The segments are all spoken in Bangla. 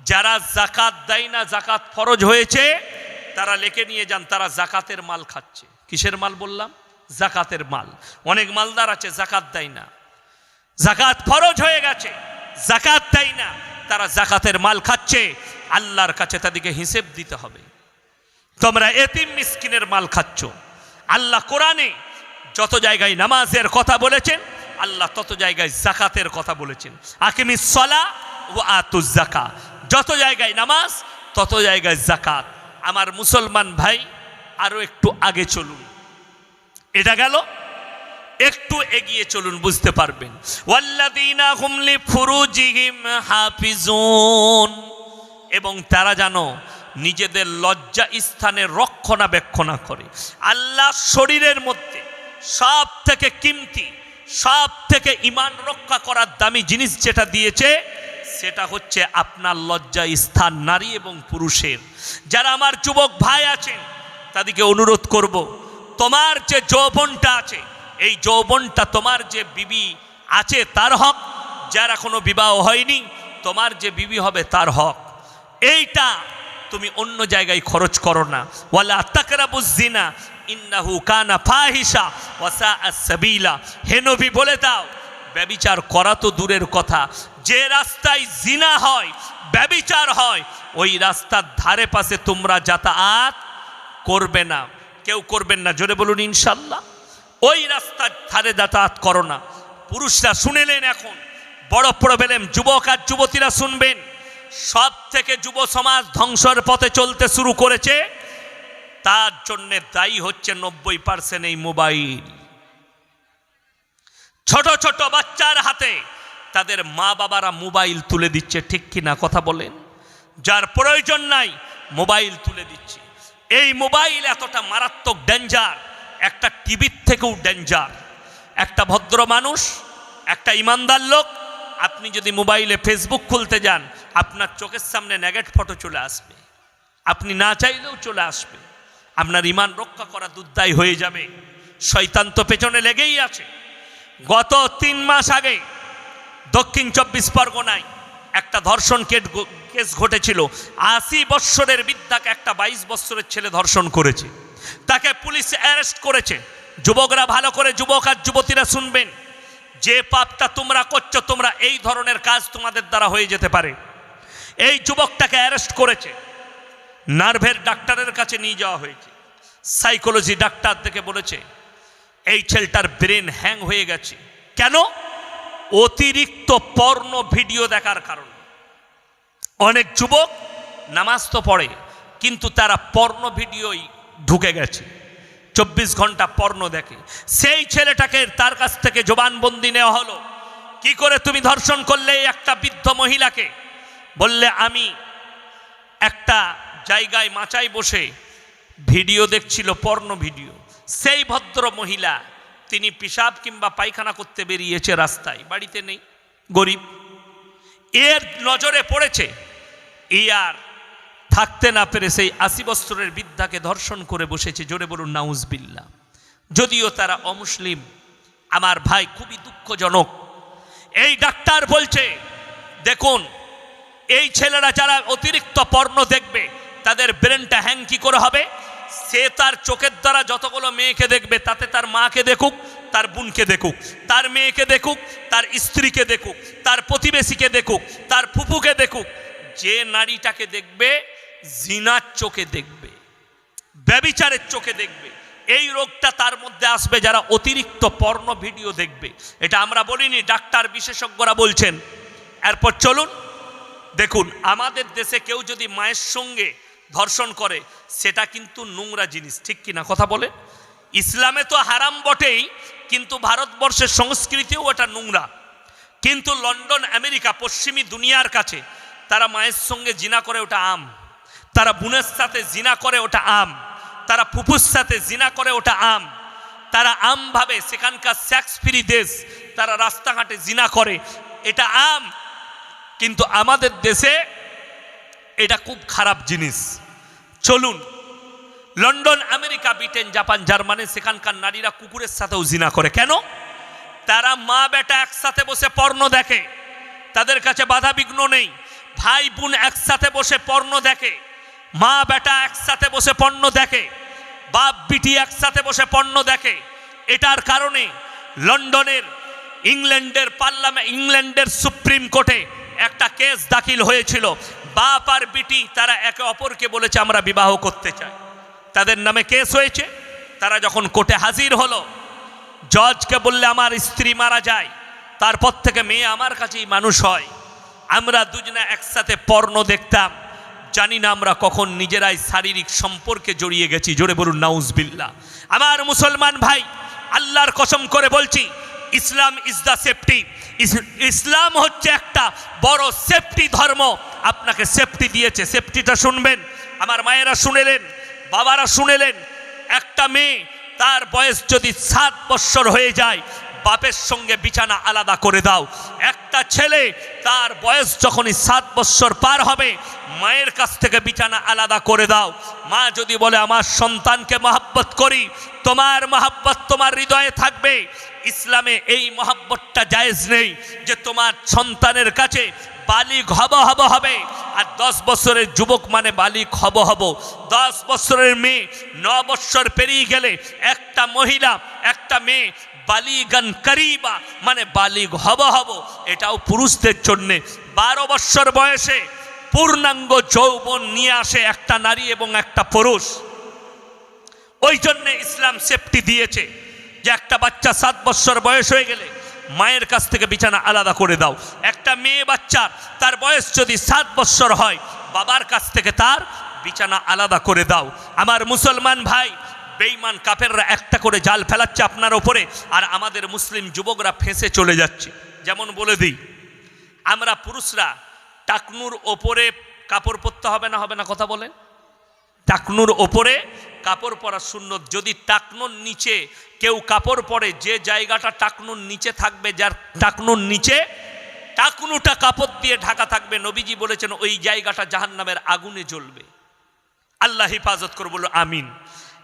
যারা জাকাত দেয় না জাকাত ফরজ হয়েছে, তারা লেখে নিয়ে যান, তারা জাকাতের মাল খাচ্ছে। কিসের মাল বললাম? জাকাতের মাল। অনেক মালদার আছে জাকাত দেয় না। জাকাত ফরজ হয়ে গেছে জাকাত দেয় না, তারা জাকাতের মাল খাচ্ছে। আল্লাহর কাছে তাদেরকে হিসেব দিতে হবে। তোমরা এতিম মিসকিনের মাল খাচ্ছ। আল্লাহ কোরআনে যত জায়গায় নামাজের কথা বলেছেন, আল্লাহ তত জায়গায় জাকাতের কথা বলেছেন। আকিমি সলা ও আতুজ জাকা যত জায়গায় নামাজ, তত জায়গায় জাকাত আমার মুসলমান ভাই, আরও একটু আগে চলুন। এটা গেল। একটু এগিয়ে চলুন, বুঝতে পারবেন। ওয়াল্লাযীনা হুম লিফুরুজিহিম হাফিজুন। এবং তারা জানো নিজেদের লজ্জা স্থানে রক্ষণাবেক্ষণা করে। আল্লাহ শরীরের মধ্যে সব থেকে কিমতি সব থেকে ইমান রক্ষা করার দামি জিনিস যেটা দিয়েছে সেটা হচ্ছে আপনার লজ্জা স্থান, নারী এবং পুরুষের। যারা আমার যুবক ভাই আছেন, তাদেরকে অনুরোধ করব, তোমার যে যৌবনটা আছে, এই যৌবনটা তোমার যে বিবি আছে তার হক, যার এখনও বিবাহ হয়নি, তোমার যে বিবি হবে তার হক। এইটা তুমি অন্য জায়গায় খরচ করো না। ওয়ালা তাকরাবুজ্জিনা ইন্নাহু কানা ফাহিসা ওয়াসা সাবিলা। হে নবী, বলে দাও, ব্যবিচার করা তো দূরের কথা। যে রাস্তায় জিনা হয়, ব্যবিচার হয়, ওই রাস্তার ধারে পাশে তোমরা যাতায়াত করবে না। কেউ করবেন না, জোরে বলুন ইনশাল্লাহ। ওই রাস্তার ধারে যাতায়াত করো না। পুরুষরা শুনেলেন এখন, বড় প্রবলেম যুবক আর যুবতীরা শুনবেন। সব থেকে যুব সমাজ ধ্বংসের পথে চলতে শুরু করেছে, তার জন্যে দায়ী হচ্ছে নব্বই পার্সেন্ট এই মোবাইল। ছোট ছোট বাচ্চার হাতে তাদের মা বাবারা মোবাইল তুলে দিচ্ছে, ঠিক কিনা কথা বলেন? যার প্রয়োজন নাই, মোবাইল তুলে দিচ্ছে। এই মোবাইল এতটা মারাত্মক ডেঞ্জার একটা টিভির থেকেও ডেঞ্জার একটা ভদ্র মানুষ, একটা ইমানদার লোক, আপনি যদি মোবাইলে ফেসবুক খুলতে যান, আপনার চোখের সামনে নেগেট ফটো চলে আসবে। আপনি না চাইলেও চলে আসবে। আপনার ইমান রক্ষা করা দুর্দায় হয়ে যাবে। শয়তান তো পেছনে লেগেই আছে। গত তিন মাস আগে দক্ষিণ চব্বিশ পরগনায় একটা ধর্ষণ কেট- কেস ঘটেছিল। আশি বৎসরের বিদ্যাকে একটা বাইশ বৎসরের ছেলে ধর্ষণ করেছে। তাকে পুলিশ অ্যারেস্ট করেছে। যুবকরা ভালো করে যুবক আর যুবতীরা শুনবেন। যে পাপটা তোমরা করছ, তোমরা এই ধরনের কাজ তোমাদের দ্বারা হয়ে যেতে পারে। এই যুবকটাকে অ্যারেস্ট করেছে। নার্ভের ডাক্তারের কাছে নিয়ে যাওয়া হয়েছে। সাইকোলজি ডাক্তার দেখে বলেছে, এই ছেলেটার ব্রেন হ্যাং হয়ে গেছে। কেন? অতিরিক্ত পর্ণ ভিডিও দেখার কারণে। অনেক যুবক নামাজ তো পড়ে, কিন্তু তারা পর্ণ ভিডিওই ঢুকে গেছে। চব্বিশ ঘণ্টা পর্ণ দেখে। সেই ছেলেটাকে তার কাছ থেকে জবানবন্দি নেওয়া হলো। কি করে তুমি ধর্ষণ করলে একটা বৃদ্ধ মহিলাকে? বললে, আমি একটা জায়গায় মাচায় বসে ভিডিও দেখছিল, পর্ণ ভিডিও। সেই ভদ্র মহিলা তিনি পিসাব কিংবা পায়খানা করতে বেরিয়েছে রাস্তায়, বাড়িতে নেই, গরিব। এর নজরে পড়েছে আর থাকতে না পেরে সেই আশি বছরের বৃদ্ধাকে ধর্ষণ করে বসেছে, জোরে বলুন, নাউজবিল্লা। যদিও তারা অমুসলিম, আমার ভাই খুবই দুঃখজনক। এই ডাক্তার বলছে, দেখুন, এই ছেলেরা যারা অতিরিক্ত পর্ণ দেখবে, তাদের ব্রেনটা হ্যাং কি করে হবে? সে তার চোখের দ্বারা যতগুলো মেয়েকে দেখবে, তাতে তার মাকে দেখুক, তার বোনকে দেখুক, তার মেয়েকে দেখুক, তার স্ত্রীকে দেখুক, তার প্রতিবেশীকে দেখুক, তার ফুপুকে দেখুক, যে নারীটাকে দেখবে, জিনার চোখে দেখবে, ব্যবিচারের চোখে দেখবে, এই রোগটা তার মধ্যে আসবে যারা অতিরিক্ত পর্ণ ভিডিও দেখবে। এটা আমরা বলিনি, ডাক্তার বিশেষজ্ঞরা বলছেন। এরপর চলুন, দেখুন, আমাদের দেশে কেউ যদি মায়ের সঙ্গে ধর্ষণ করে, সেটা কিন্তু নোংরা জিনিস, ঠিক কি না কথা বলে? ইসলামে তো হারাম বটেই, কিন্তু ভারতবর্ষের সংস্কৃতিও ওটা নোংরা। কিন্তু লন্ডন, আমেরিকা, পশ্চিমী দুনিয়ার কাছে, তারা মায়ের সঙ্গে জিনা করে ওটা আম। তারা বোনের সাথে জিনা করে ওটা আম। তারা ফুফুর সাথে জিনা করে ওটা আম। তারা আম ভাবে, সেখানকার স্যাক্স ফ্রি দেশ, তারা রাস্তাঘাটে জিনা করে। এটা আম, কিন্তু আমাদের দেশে এটা খুব খারাপ জিনিস। চলুন, London, America, Britain, Japan, Germany, সেখানকার নারীরা কুকুরের সাথেও জিনা করে। কেন? তারা মা বেটা একসাথে বসে পর্ণ দেখে। তাদের কাছে বাধা বিঘ্ন নেই। ভাই বোন একসাথে বসে পর্ণ দেখে। মা বেটা একসাথে বসে পণ্য দেখে। বাপ, বিটি একসাথে বসে পণ্য দেখে। এটার কারণে লন্ডনের, ইংল্যান্ডের পার্লামেন্ট ইংল্যান্ডের সুপ্রিম কোর্টে একটা কেস দাখিল হয়েছিল। বাপ আর বিটি, তারা একে অপরকে বলেছে, আমরা বিবাহ করতে চাই। তাদের নামে কেস হয়েছে। তারা যখন কোর্টে হাজির হলো, জজকে বললে, আমার স্ত্রী মারা যায়, তারপর থেকে মেয়ে আমার কাছেই মানুষ হয়। আমরা দুজনে একসাথে পর্ণ দেখতাম। জানি না আমরা কখন নিজেরাই শারীরিক সম্পর্কে জড়িয়ে গেছি। জোরে বলুন নাউজবিল্লা আমার মুসলমান ভাই, আল্লাহর কসম করে বলছি ইসলাম ইজ দ্য সেফটি ইসলাম হচ্ছে একটা বড় সেফটি ধর্ম। আপনাকে সেফটি দিয়েছে। সেফটিটা শুনবেন। আমার মায়েরা শুনেলেন, বাবারা শুনেলেন, একটা মেয়ে তার বয়স যদি সাত বৎসর হয়ে যায় বাপের সঙ্গে বিছানা আলাদা করে দাও। একটা ছেলে, তার বয়স যখনই সাত বৎসর পার হবে, মায়ের কাছ থেকে বিছানা আলাদা করে দাও। মা যদি বলে, আমার সন্তানকে মহাব্বত করি, তোমার মহাব্বত তোমার হৃদয়ে থাকবে। ইসলামে এই মহাব্বতটা জায়েজ নেই যে তোমার সন্তানের কাছে বালিক হব হব হবে। আর দশ বছরের যুবক মানে বালিক হব হব। দশ বছরের মেয়ে, ন বৎসর পেরিয়ে গেলে একটা মহিলা, একটা মেয়ে বালিগান করিবা মানে বালিগ হব হব, এটাও পুরুষদের জন্যে। বারো বৎসর বয়সে পূর্ণাঙ্গ যৌবন নিয়ে আসে একটা নারী এবং একটা পুরুষ। ওই জন্যে ইসলাম সেফটি দিয়েছে যে একটা বাচ্চা সাত বৎসর বয়স হয়ে গেলে মায়ের কাছ থেকে বিছানা আলাদা করে দাও। একটা মেয়ে বাচ্চা, তার বয়স যদি সাত বৎসর হয়, বাবার কাছ থেকে তার বিছানা আলাদা করে দাও। আমার মুসলমান ভাই বেইমান কাপেররা একটা করে জাল ফেলাচ্ছে আপনার ওপরে, আর আমাদের মুসলিম যুবকরা ফেঁসে চলে যাচ্ছে। যেমন বলে দিই, আমরা পুরুষরা টাকনুর ওপরে কাপড় পরতে হবে না হবে না কথা বলেন? টাকনুর ওপরে কাপড় পরা শূন্য যদি টাকনুর নিচে কেউ কাপড় পরে, যে জায়গাটা টাকনুর নিচে থাকবে, যার টাকনুর নিচে টাকনুটা কাপড় দিয়ে ঢাকা থাকবে, নবীজি বলেছেন, ওই জায়গাটা জাহান্নামের আগুনে জ্বলবে। আল্লাহ হেফাজত করে বলল, আমিন।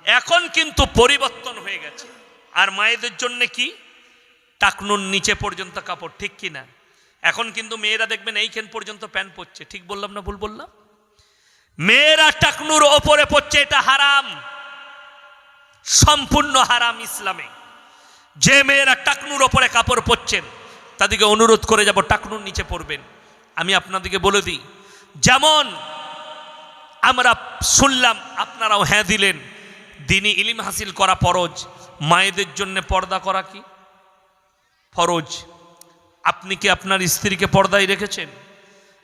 এখন কিন্তু পরিবর্তন হয়ে গেছে। আর মায়েদের জন্য কি? টাকনুর নিচে পর্যন্ত কাপড়, ঠিক কি না এখন কিন্তু মেয়েরা দেখবেন এইখান পর্যন্ত প্যান্ট পরছে। ঠিক বললাম না ভুল বললাম? মেয়েরা টাকনুর ওপরে পড়ছে এটা হারাম। সম্পূর্ণ হারাম ইসলামে। যে মেয়েরা টাকনুর ওপরে কাপড় পরছেন, তাদেরকে অনুরোধ করে যাব, টাকনুর নিচে পড়বেন আমি আপনাদেরকে বলে দিই, যেমন আমরা শুনলাম, আপনারাও হ্যাঁ দিলেন। দিনই ইলিম হাসিল করা ফরজ। মায়েদের জন্য পর্দা করা কি? ফরজ। আপনি কি আপনার স্ত্রীকে পর্দায় রেখেছেন?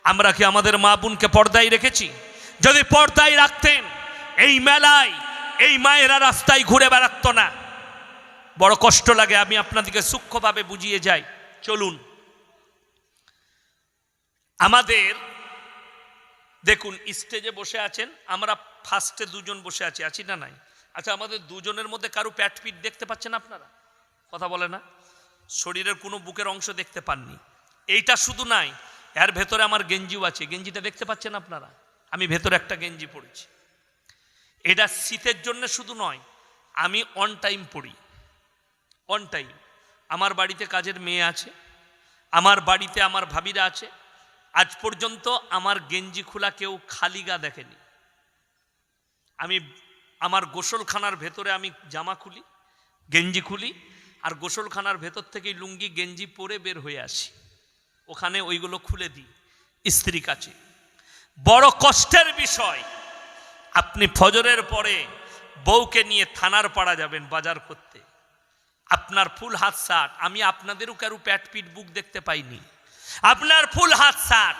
আমরা কি আমাদের মা বোনকে পর্দায় রেখেছি? যদি পর্দায় রাখতেন, এই মেলায়, এই মায়েরা রাস্তায় ঘুরে বেড়াত না। বড় কষ্ট লাগে, আমি আপনাদেরকে সূক্ষ্মভাবে বুঝিয়ে যাই। চলুন। আমাদের, দেখুন স্টেজে বসে আছেন, আমরা ফার্স্টে দুজন বসে আছি আছি না নাই? আচ্ছা আমাদের দুজনের মধ্যে কারও প্যাট পিট দেখতে পাচ্ছেন আপনারা? কথা বলে না? শরীরের কোনো বুকের অংশ দেখতে পাননি। এইটা শুধু নাই, এর ভেতরে আমার গেঞ্জিও আছে। গেঞ্জিটা দেখতে পাচ্ছেন আপনারা? আমি ভেতরে একটা গেঞ্জি পড়েছি এটা শীতের জন্য শুধু নয়, আমি অন টাইম পড়ি অন টাইম আমার বাড়িতে কাজের মেয়ে আছে, আমার বাড়িতে আমার ভাবিরা আছে। আজ পর্যন্ত আমার গেঞ্জি খোলা কেউ খালি গা দেখেনি। আমি আমার গোসলখানার ভেতরে আমি জামা খুলি, গেঞ্জি খুলি, আর গোসলখানার ভেতর থেকেই লুঙ্গি, গেঞ্জি পরে বের হয়ে আসি। ওখানে ওইগুলো খুলে দিই স্ত্রী কাছে। বড় কষ্টের বিষয়, আপনি ফজরের পরে বউকে নিয়ে থানার পাড়া যাবেন বাজার করতে। আপনার ফুল হাত শার্ট আমি আপনাদেরও কারও প্যাট পিট বুক দেখতে পাইনি। আপনার ফুল হাত শার্ট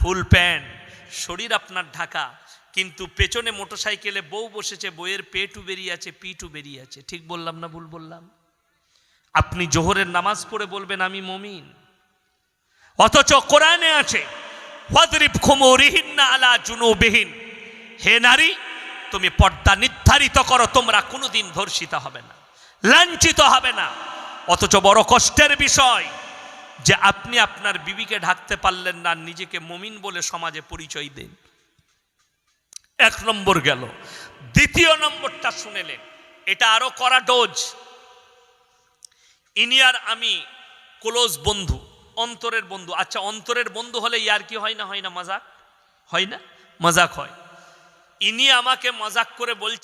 ফুল প্যান্ট, শরীর আপনার ঢাকা কিন্তু পেছনে মোটরসাইকেলে বউ বসেছে বইয়ের পেটু বেরিয়ে আছে পিটু বেরিয়ে আছে ঠিক বললাম না ভুল বললাম? আপনি জোহরের নামাজ পড়ে বলবেন, আমি মমিন। অথচ কোরআনে আছে খুমুরিহিন্না আলা জুনুবিহিন। হে নারী, তুমি পর্দা নির্ধারিত করো, তোমরা কোনোদিন ধর্ষিত হবে না, লাঞ্ছিত হবে না। অথচ বড় কষ্টের বিষয় যে আপনি আপনার বিবিকে ঢাকতে পারলেন না, নিজেকে মমিন বলে সমাজে পরিচয় দেন। এক নম্বর গেল। দ্বিতীয় নম্বরটা শুনেলেন। এটা আরও করা ডোজ। ইনি আর আমি ক্লোজ বন্ধু, অন্তরের বন্ধু। আচ্ছা অন্তরের বন্ধু হলে ইয়ার কি হয় না হয় না? মজাক? হয় না? মজাক হয়। ইনি আমাকে মজাক করে বলছে